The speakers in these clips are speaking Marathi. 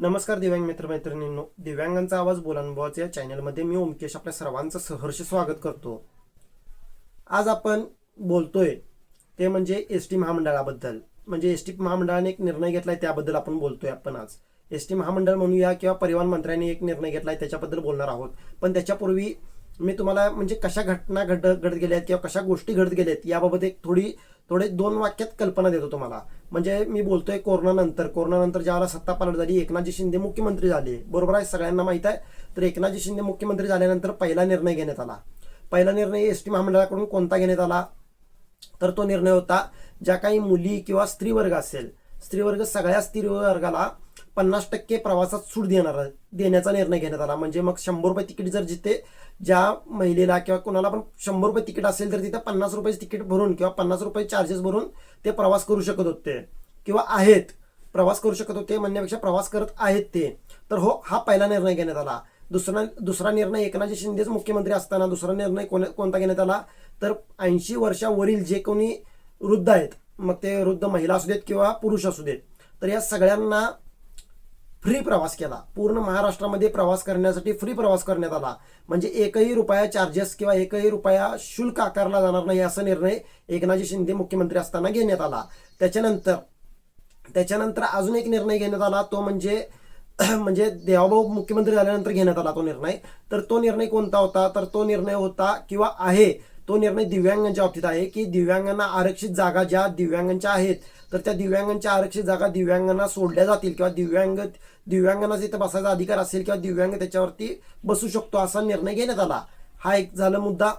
नमस्कार दिव्यांग मित्रमैत्रिणींनो. दिव्यांगांचा आवाज बोलानुभवाच्या या चॅनलमध्ये मी ओमकेश आपल्या सर्वांचं सहर्ष स्वागत करतो. आज आपण बोलतोय ते म्हणजे एस टी महामंडळाबद्दल. म्हणजे एस टी महामंडळाने एक निर्णय घेतलाय त्याबद्दल आपण बोलतोय आपण आज. एस टी महामंडळ म्हणूया किंवा परिवहन मंत्र्यांनी एक निर्णय घेतलाय त्याच्याबद्दल बोलणार आहोत. पण त्याच्यापूर्वी मी तुम्हाला म्हणजे कशा घटना घड घडत गेल्यात किंवा कशा गोष्टी घडत गेल्यात याबाबत एक थोडी थोडे दोन वाक्यात कल्पना देतो तुम्हाला. म्हणजे मी बोलतोय कोरोनानंतर. कोरोनानंतर ज्यावेळेला सत्ता पालट झाली एकनाथजी शिंदे मुख्यमंत्री झाले. बरोबर आहे सगळ्यांना माहीत आहे. तर एकनाथजी शिंदे मुख्यमंत्री झाल्यानंतर पहिला निर्णय घेण्यात आला. पहिला निर्णय एस टी महामंडळाकडून कोणता घेण्यात आला? तर तो निर्णय होता ज्या काही मुली किंवा स्त्रीवर्ग असेल स्त्रीवर्ग सगळ्या स्त्रीवर्गाला पन्नास टक्के प्रवासात सूट देणार देण्याचा निर्णय घेण्यात आला. म्हणजे मग शंभर रुपये तिकीट जर जिथे ज्या महिलेला किंवा कोणाला पण शंभर रुपये तिकीट असेल तर तिथे पन्नास रुपये तिकीट भरून किंवा पन्नास रुपये चार्जेस भरून ते प्रवास करू शकत होते. किंवा आहेत. प्रवास करू शकत होते म्हणण्यापेक्षा प्रवास करत आहेत ते. तर हो हा पहिला निर्णय घेण्यात आला. दुसरा दुसरा निर्णय एकनाथजी शिंदेच मुख्यमंत्री असताना दुसरा निर्णय कोण- कोणता घेण्यात आला? तर ऐंशी वर्षावरील जे कोणी वृद्ध आहेत मग ते वृद्ध महिला असू देत किंवा पुरुष असू देत तर या सगळ्यांना फ्री प्रवास केला. पूर्ण महाराष्ट्रामध्ये प्रवास करण्यासाठी फ्री प्रवास करण्यात आला. म्हणजे एकही रुपया चार्जेस किंवा एकही रुपया शुल्क आकारला जाणार नाही असा निर्णय एकनाथजी शिंदे मुख्यमंत्री असताना घेण्यात आला. त्याच्यानंतर त्याच्यानंतर अजून एक निर्णय घेण्यात आला तो म्हणजे म्हणजे देवाभाऊ मुख्यमंत्री झाल्यानंतर घेण्यात आला तो निर्णय. तर तो निर्णय कोणता होता? तर तो निर्णय होता किंवा आहे तो निर्णय दिव्यांगांच्या बाबतीत आहे की दिव्यांगांना आरक्षित जागा ज्या दिव्यांगांच्या आहेत तर त्या दिव्यांगांच्या आरक्षित जागा दिव्यांगांना सोडल्या जातील किंवा दिव्यांग दिव्यांगांना तिथे बसायचा अधिकार असेल किंवा दिव्यांग त्याच्यावरती बसू शकतो असा निर्णय घेण्यात आला. हा एक झाला मुद्दा.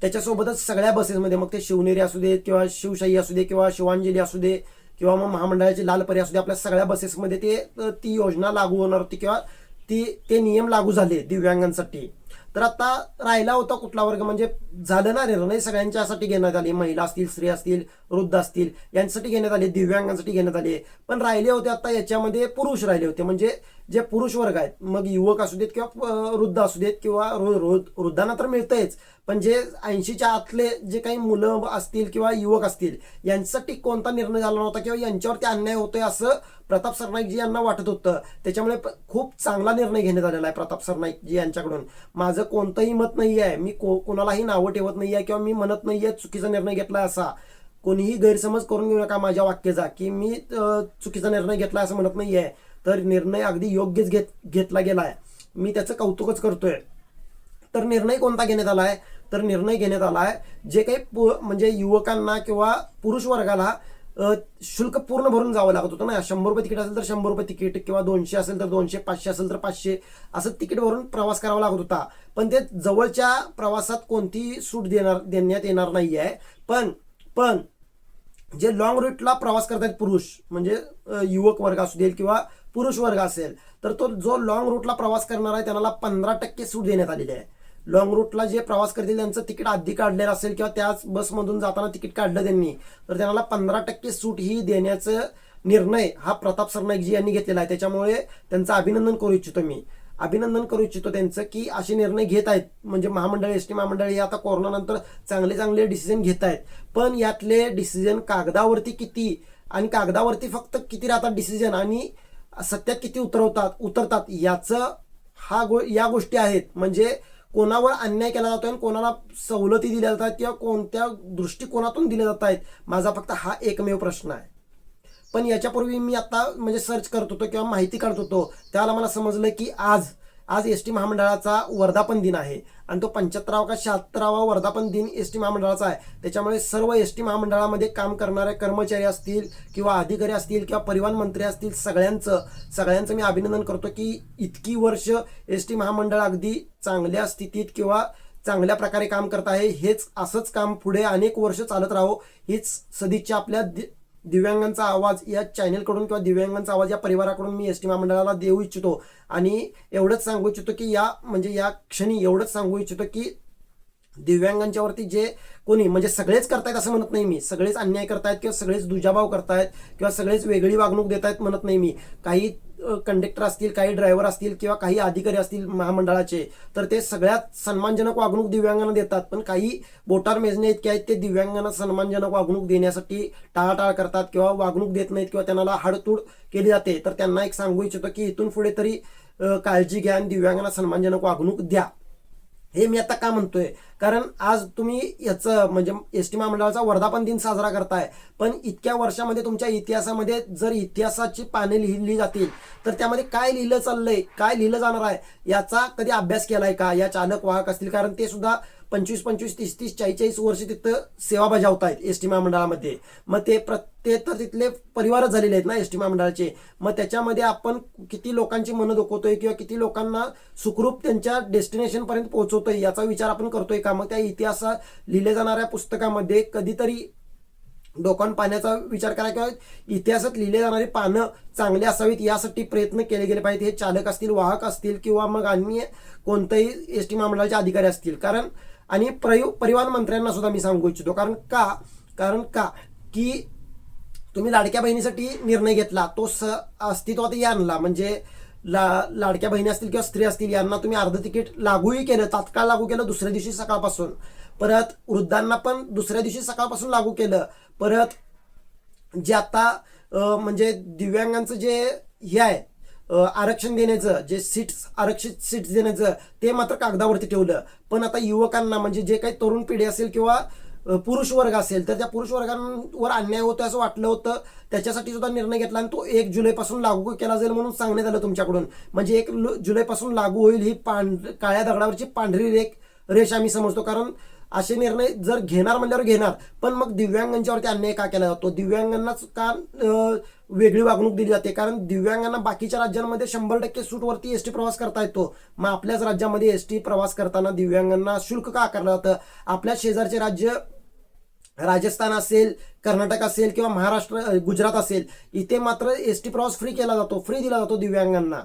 त्याच्यासोबतच सगळ्या बसेसमध्ये मग ते शिवनेरी असू दे किंवा शिवशाही असू दे किंवा शिवांजली असू दे किंवा मग महामंडळाची लालपरी असू दे आपल्या सगळ्या बसेसमध्ये ते ती योजना लागू होणार होती किंवा ती ते नियम लागू झाले दिव्यांगांसाठी. तर आता राहिला होता कुठला वर्ग म्हणजे झालं ना निर्णय सगळ्यांच्यासाठी घेण्यात आले. महिला असतील स्त्री असतील वृद्ध असतील यांच्यासाठी घेण्यात आले दिव्यांगांसाठी घेण्यात आले. पण राहिले होते आता याच्यामध्ये पुरुष राहिले होते. म्हणजे जे पुरुष वर्ग आहेत मग युवक असू देत किंवा वृद्ध असू देत किंवा वृद्धांना तर मिळतंयच. पण जे ऐंशीच्या आतले जे काही मुलं असतील किंवा युवक असतील यांच्यासाठी कोणता निर्णय झाला नव्हता किंवा यांच्यावरती अन्याय होतोय असं प्रताप सरनाईकजी यांना वाटत होतं. त्याच्यामुळे खूप चांगला निर्णय घेण्यात आलेला आहे प्रताप सरनाईकजी यांच्याकडून. माझं कोणतंही मत नाही आहे मी को कोणालाही नावं ठेवत नाही आहे किंवा मी म्हणत नाही आहे चुकीचा निर्णय घेतला असा. कोणीही गैरसमज करून घेऊ नका माझ्या वाक्याचा की मी चुकीचा निर्णय घेतला असं म्हणत नाही आहे तर निर्णय अगदी योग्यच घेत घेतला गेला आहे मी त्याचं कौतुकच करतोय. तर निर्णय कोणता घेण्यात आला आहे तर निर्णय घेण्यात आला आहे जे काही पु- म्हणजे युवकांना किंवा पुरुष वर्गाला शुल्क पूर्ण भरून जावं लागत होतं ना. शंभर रुपये तिकीट असेल तर शंभर रुपये तिकीट किंवा दोनशे असेल तर दोनशे पाचशे असेल तर पाचशे असं तिकीट भरून प्रवास करावा लागत होता. पण ते जवळच्या प्रवासात कोणतीही सूट देणार देण्यात येणार नाही आहे पण पण जे लॉंग रूटला प्रवास करतात पुरुष म्हणजे युवक वर्ग असू देईल किंवा पुरुष वर्ग असेल तर तो जो लॉंग रूटला प्रवास करणार आहे त्यांना पंधरा टक्के सूट देण्यात आलेली आहे. लॉंग रूटला जे प्रवास करतील त्यांचं तिकीट आधी काढलेलं असेल किंवा त्याच बसमधून जाताना तिकीट काढलं त्यांनी तर त्यांना पंधरा टक्के सूट ही देण्याचं निर्णय हा प्रताप सरनाईकजी यांनी घेतलेला आहे. त्याच्यामुळे त्यांचं अभिनंदन करू इच्छितो मी. अभिनंदन करू इच्छितो त्यांचं की असे निर्णय घेत आहेत. म्हणजे महामंडळ एस टी महामंडळ हे आता कोरोनानंतर चांगले चांगले डिसिजन घेत आहेत. पण यातले डिसिजन कागदावरती किती आणि कागदावरती फक्त किती राहतात डिसिजन आणि सत्यात किती उतरवतात उतरतात याचं हा गो या गोष्टी आहेत. म्हणजे कोणावर अन्याय केला जातोय आणि कोणाला सवलती दिल्या जातात किंवा कोणत्या दृष्टिकोनातून दिल्या जात आहेत माझा फक्त हा एकमेव प्रश्न आहे. पण याच्यापूर्वी मी आता म्हणजे सर्च करत होतो किंवा माहिती काढत होतो. त्याला मला समजलं की आज आज एस टी महामंडळाचा वर्धापन दिन आहे आणि तो पंच्याहत्तरावा का शहात्तरावा वर्धापन दिन एस टी महामंडळाचा आहे. त्याच्यामुळे सर्व एस टी महामंडळामध्ये काम करणारे कर्मचारी असतील किंवा अधिकारी असतील किंवा परिवहन मंत्री असतील सगळ्यांचं सगळ्यांचं मी अभिनंदन करतो की इतकी वर्ष एस टी महामंडळ अगदी चांगल्या स्थितीत किंवा चांगल्या प्रकारे काम करत आहे. हेच असंच काम पुढे अनेक वर्ष चालत राहो. हीच सदिच्छा आपल्या दि- दिव्यांगांचा आवाज या चॅनेलकडून किंवा दिव्यांगांचा आवाज या परिवाराकडून मी एस टी महामंडळाला देऊ इच्छितो. आणि एवढंच सांगू इच्छितो की या म्हणजे या क्षणी एवढंच सांगू इच्छितो की दिव्यांगांच्यावरती जे कोणी म्हणजे सगळेच करतायत असं म्हणत नाही मी. सगळेच अन्याय करतायत किंवा सगळेच दुजाभाव करतायत किंवा सगळेच वेगळी वागणूक देत आहेत म्हणत नाही मी. काही कंडक्टर असतील काही ड्रायव्हर असतील किंवा काही अधिकारी असतील महामंडळाचे तर ते सगळ्यात सन्मानजनक वागणूक दिव्यांगांना देतात. पण काही बोटार मेजणे इतके आहेत ते दिव्यांगांना सन्मानजनक वागणूक देण्यासाठी टाळाटाळ करतात किंवा वागणूक देत नाहीत किंवा त्यांना हाडतूड केली जाते. तर त्यांना एक सांगू इच्छितो की इथून पुढे तरी काळजी घ्या आणि दिव्यांगांना सन्मानजनक वागणूक द्या. हे मी आता का म्हणतोय? कारण आज तुम्ही याचं म्हणजे एस टी महामंडळाचा वर्धापन दिन साजरा करताय. पण इतक्या वर्षामध्ये तुमच्या इतिहासामध्ये जर इतिहासाची पाने लिहिली जातील तर त्यामध्ये काय लिहिलं चाललंय काय लिहिलं जाणार आहे याचा कधी अभ्यास केलाय का? या चालक वाहक असतील कारण ते सुद्धा पंचवीस पंचवीस तीस तीस चाळीस चाळीस वर्ष तिथं सेवा बजावत आहेत एस टी महामंडळामध्ये. मग ते प्रत्येक तर तिथले परिवारच झालेले आहेत ना एस टी महामंडळाचे. मग त्याच्यामध्ये आपण किती लोकांची मनं दुखवतोय किंवा किती लोकांना सुखरूप त्यांच्या डेस्टिनेशनपर्यंत पोहोचवतोय याचा विचार आपण करतोय का? मग त्या इतिहासात लिहिल्या जाणाऱ्या पुस्तकामध्ये कधीतरी डोकान पाण्याचा विचार करा किंवा इतिहासात लिहिले जाणारी पानं चांगली असावीत यासाठी प्रयत्न केले गेले पाहिजेत. हे चालक असतील वाहक असतील किंवा मग अन्य कोणत्याही एस टी महामंडळाचे अधिकारी असतील. कारण आणि प्रयु परिवहन मंत्र्यांना सुद्धा मी सांगू इच्छितो. कारण का? कारण का? की तुम्ही लाडक्या बहिणीसाठी निर्णय घेतला तो स अस्तित्वात आणला. म्हणजे ला लाडक्या बहिणी असतील किंवा स्त्री असतील यांना तुम्ही अर्ध तिकीट लागूही केलं तात्काळ लागू केलं दुसऱ्या दिवशी सकाळपासून. परत वृद्धांना पण दुसऱ्या दिवशी सकाळपासून लागू केलं. परत जे आता म्हणजे दिव्यांगांचं जे हे आहे आरक्षण देण्याचं जे सीट्स आरक्षित सीट्स देण्याचं ते मात्र कागदावरती ठेवलं. पण आता युवकांना म्हणजे जे काही तरुण पिढी असेल किंवा पुरुष वर्ग असेल तर त्या पुरुष वर्गांवर अन्याय होतो असं वाटलं होतं. त्याच्यासाठी सुद्धा निर्णय घेतला आणि तो एक जुलैपासून लागू केला जाईल म्हणून सांगण्यात आलं तुमच्याकडून. म्हणजे एक जुलैपासून लागू होईल ही पांढ काळ्या दगडावरची पांढरी रेख रेष आम्ही समजतो. कारण असे निर्णय जर घेणार म्हणल्यावर घेणार पण मग दिव्यांगांच्यावरती अन्याय का केला जातो? दिव्यांगांनाच का वेगळी वागणूक दिली जाते? कारण दिव्यांगांना बाकीच्या राज्यांमध्ये शंभर टक्के सूटवरती एस टी प्रवास करता येतो. मग आपल्याच राज्यामध्ये एस टी प्रवास करताना दिव्यांगांना शुल्क का आकारलं जातं? आपल्या शेजारचे राज्य राजस्थान असेल कर्नाटक असेल किंवा महाराष्ट्र गुजरात असेल इथे मात्र एस टी प्रवास फ्री केला जातो फ्री दिला जातो दिव्यांगांना.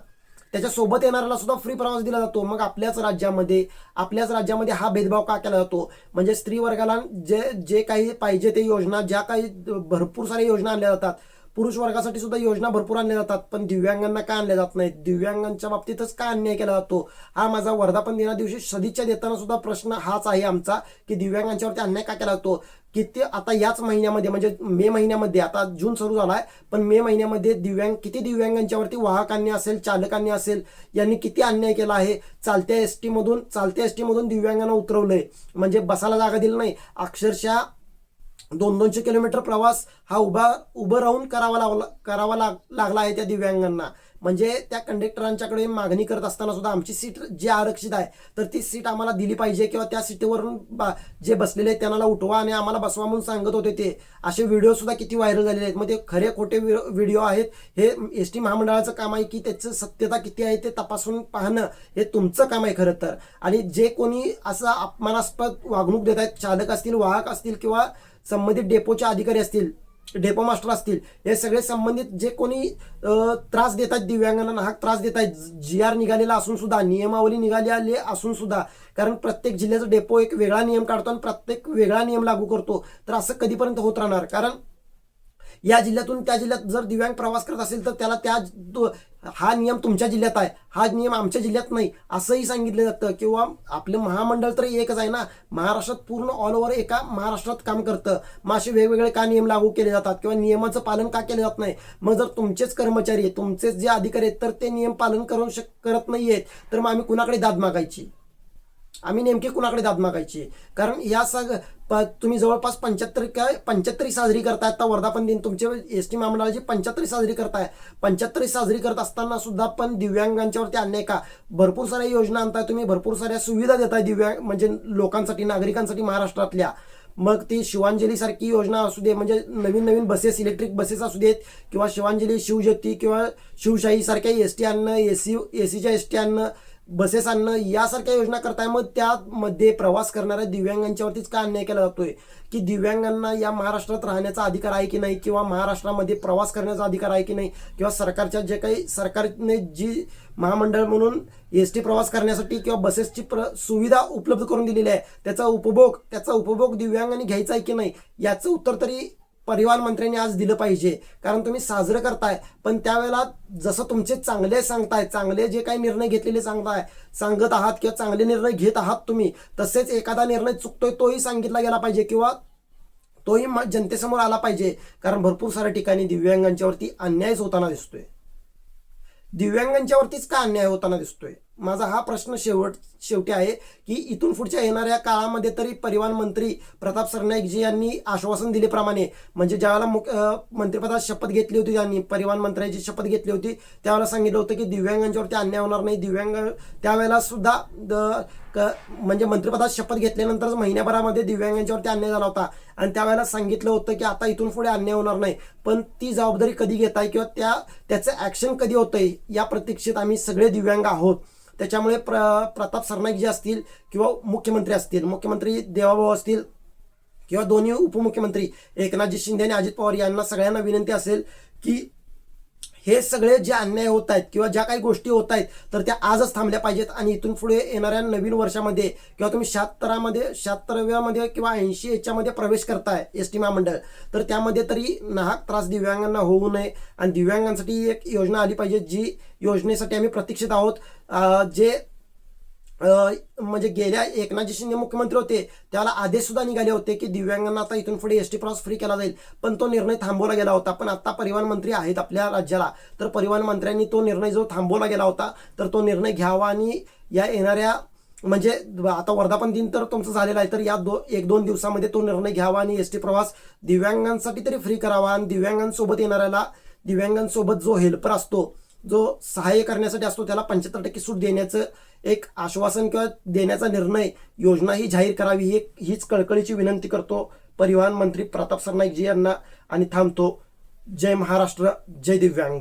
त्याच्यासोबत येणाऱ्याला सुद्धा फ्री प्रवास दिला जातो. मग आपल्याच राज्यामध्ये आपल्याच राज्यामध्ये हा भेदभाव का केला जातो? म्हणजे स्त्री वर्गाला जे जे काही पाहिजे ते योजना ज्या काही भरपूर साऱ्या योजना आणल्या जातात पुरुष वर्गासाठी सुद्धा योजना भरपूर आणल्या जातात पण दिव्यांगांना का आणल्या जात नाहीत? दिव्यांगांच्या बाबतीतच का अन्याय केला जातो? हा माझा वर्धापन दिना दिवशी सदिच्छा देताना सुद्धा प्रश्न हाच आहे आमचा की दिव्यांगांच्यावरती अन्याय का केला जातो? किती आता याच महिन्यामध्ये म्हणजे मे महिन्यामध्ये आता जून सुरू झालाय पण मे महिन्यामध्ये दिव्यांग किती दिव्यांगांच्यावरती वाहकांनी असेल चालकांनी असेल यांनी किती अन्याय केला आहे? चालत्या एस टीमधून चालत्या एस टीमधून दिव्यांगांना उतरवलंय. म्हणजे बसायला जागा दिली नाही. अक्षरशः दोन दोनशे किलोमीटर प्रवास हा उभा उभं राहून करावा लागला करावा लाग लागला आहे त्या दिव्यांगांना. म्हणजे त्या कंडक्टरांच्याकडे मागणी करत असताना सुद्धा आमची सीट जी आरक्षित आहे तर ती सीट आम्हाला दिली पाहिजे किंवा त्या सीटेवरून बा- जे बसलेले आहेत त्यांना उठवा आणि आम्हाला बसवा म्हणून सांगत होते ते. असे व्हिडिओ सुद्धा किती व्हायरल झालेले आहेत. मग ते खरे खोटे व्हिडिओ आहेत. हे एस टी महामंडळाचं काम आहे की त्याचं सत्यता किती आहे ते तपासून पाहणं हे तुमचं काम आहे खरं तर. आणि जे कोणी असं अपमानास्पद वागणूक देत आहेत चालक असतील वाहक असतील किंवा संबंधित डेपोचे अधिकारी असतील डेपो मास्टर असतील हे सगळे संबंधित जे कोणी त्रास देत आहेत दिव्यांगांना हा त्रास देत आहेत जी आर निघालेला असून सुद्धा नियमावली निघालेली असून सुद्धा कारण प्रत्येक जिल्ह्याचा डेपो एक वेगळा नियम काढतो आणि प्रत्येक वेगळा नियम लागू करतो. तर असं कधीपर्यंत होत राहणार? कारण या जिल्ह्यातून त्या जिल्ह्यात जर दिव्यांग प्रवास करत असेल तर त्याला त्या हा नियम तुमच्या जिल्ह्यात आहे. हा नियम आमच्या जिल्ह्यात नाही असंही सांगितलं जातं. किंवा आपलं महामंडळ तर एकच आहे ना महाराष्ट्रात पूर्ण ऑल ओव्हर एका महाराष्ट्रात काम करतं. मग असे वेगवेगळे का नियम लागू केले जातात? किंवा नियमाचं पालन का केलं जात नाही? मग जर तुमचेच कर्मचारी आहेत तुमचेच जे अधिकारी आहेत तर ते नियम पालन करू शक करत नाहीयेत. तर मग आम्ही कुणाकडे दाद मागायची? आम्ही नेमके कुणाकडे दाद मागायची? कारण या सग प- तुम्ही जवळपास पंच्याहत्तर काय पंच्याहत्तरी साजरी करताय आता वर्धापन दिन तुमचे एस टी महामंडळाची पंच्याहत्तरी साजरी करताय. पंच्याहत्तरी साजरी करत असताना सुद्धा पण दिव्यांगांच्यावरती अन्याय का? भरपूर साऱ्या योजना आणताय तुम्ही भरपूर साऱ्या सुविधा देताय दिव्यांग म्हणजे लोकांसाठी नागरिकांसाठी महाराष्ट्रातल्या. मग ती शिवांजली सारखी योजना असू दे म्हणजे नवीन नवीन बसेस इलेक्ट्रिक बसेस असू देत किंवा शिवांजली शिवज्योती किंवा शिवशाही सारख्या एस टी आणणं ए सीच्या एस टी आणणं बसेस आणणं यासारख्या योजना करताय मग त्यामध्ये प्रवास करणाऱ्या दिव्यांगांच्यावरतीच का अन्याय केला जातोय? की दिव्यांगांना या महाराष्ट्रात राहण्याचा अधिकार आहे की नाही? किंवा महाराष्ट्रामध्ये प्रवास करण्याचा अधिकार आहे की नाही? किंवा सरकारच्या जे काही सरकारने जी महामंडळ म्हणून एस टी प्रवास करण्यासाठी किंवा बसेसची प्र सुविधा उपलब्ध करून दिलेली आहे त्याचा उपभोग त्याचा उपभोग दिव्यांगांनी घ्यायचा आहे की नाही? याचं उत्तर तरी परिवहन मंत्र्यांनी आज दिलं पाहिजे. कारण तुम्ही साजरं करताय पण त्यावेळेला जसं तुमचे चांगले सांगताय चांगले जे काही निर्णय घेतलेले सांगताय सांगत आहात किंवा चांगले निर्णय घेत आहात तुम्ही तसेच एखादा निर्णय चुकतोय तोही सांगितला गेला पाहिजे किंवा तोही म- जनतेसमोर आला पाहिजे. कारण भरपूर साऱ्या ठिकाणी दिव्यांगांच्यावरती अन्यायच होताना दिसतोय. दिव्यांगांच्यावरतीच का अन्याय होताना दिसतोय? माझा हा प्रश्न शेवट शेवटी आहे की इथून पुढच्या येणाऱ्या काळामध्ये तरी परिवहन मंत्री प्रताप सरनाईकजी यांनी आश्वासन दिल्याप्रमाणे म्हणजे ज्यावेळेला मुख मंत्रिपदात शपथ घेतली होती त्यांनी परिवहन मंत्र्यांची शपथ घेतली होती त्यावेळेला सांगितलं होतं की दिव्यांगांच्यावरती अन्याय होणार नाही. दिव्यांग त्यावेळेला सुद्धा द- क- म्हणजे मंत्रिपदात शपथ घेतल्यानंतरच महिन्याभरामध्ये दिव्यांगांच्यावरती अन्याय झाला होता. आणि त्यावेळेला सांगितलं होतं की आता इथून पुढे अन्याय होणार नाही. पण ती जबाबदारी कधी घेताय किंवा त्या त्याचं ऍक्शन कधी होतंय या प्रतीक्षेत आम्ही सगळे दिव्यांग आहोत. त्याच्यामुळे प्र प्रताप सरनाईक जे असतील किंवा मुख्यमंत्री असतील मुख्यमंत्री देवाभाऊ असतील किंवा दोन्ही उपमुख्यमंत्री एकनाथजी शिंदे आणि अजित पवार यांना सगळ्यांना विनंती असेल की हे सगळे जे अन्याय होत आहेत किंवा ज्या काही गोष्टी होत आहेत तर त्या आजच थांबल्या पाहिजेत आणि इथून पुढे येणाऱ्या नवीन वर्षामध्ये किंवा तुम्ही शहात्तरामध्ये शहात्तराव्यामध्ये किंवा ऐंशी याच्यामध्ये प्रवेश करताय एस टी महामंडळ तर त्यामध्ये तरी नाहक त्रास दिव्यांगांना होऊ नये आणि दिव्यांगांसाठी एक योजना आली पाहिजे जी योजनेसाठी आम्ही प्रतीक्षित आहोत. जे म्हणजे गेल्या एकनाथजी शिंदे मुख्यमंत्री होते त्याला आदेश सुद्धा निघाले होते की दिव्यांगांना आता इथून पुढे एस टी प्रवास फ्री केला जाईल. पण तो निर्णय थांबवला गेला होता. पण आता परिवहन मंत्री आहेत आपल्या राज्याला. तर परिवहन मंत्र्यांनी तो निर्णय जो थांबवला गेला होता तर तो निर्णय घ्यावा आणि या येणाऱ्या म्हणजे आता वर्धापन दिन तर तुमचं झालेलं आहे तर या दो एक दोन दिवसामध्ये तो निर्णय घ्यावा आणि एस टी प्रवास दिव्यांगांसाठी तरी फ्री करावा. आणि दिव्यांगांसोबत येणाऱ्याला दिव्यांगांसोबत जो हेल्पर असतो जो सहाय्य करण्यासाठी असतो त्याला पंच्याहत्तर टक्के सूट देण्याचं एक आश्वासन किंवा देण्याचा निर्णय योजना ही जाहीर करावी ही हीच कळकळीची विनंती करतो परिवहन मंत्री प्रताप सरनाईकजी यांना. आणि थांबतो. जय महाराष्ट्र जय दिव्यांग.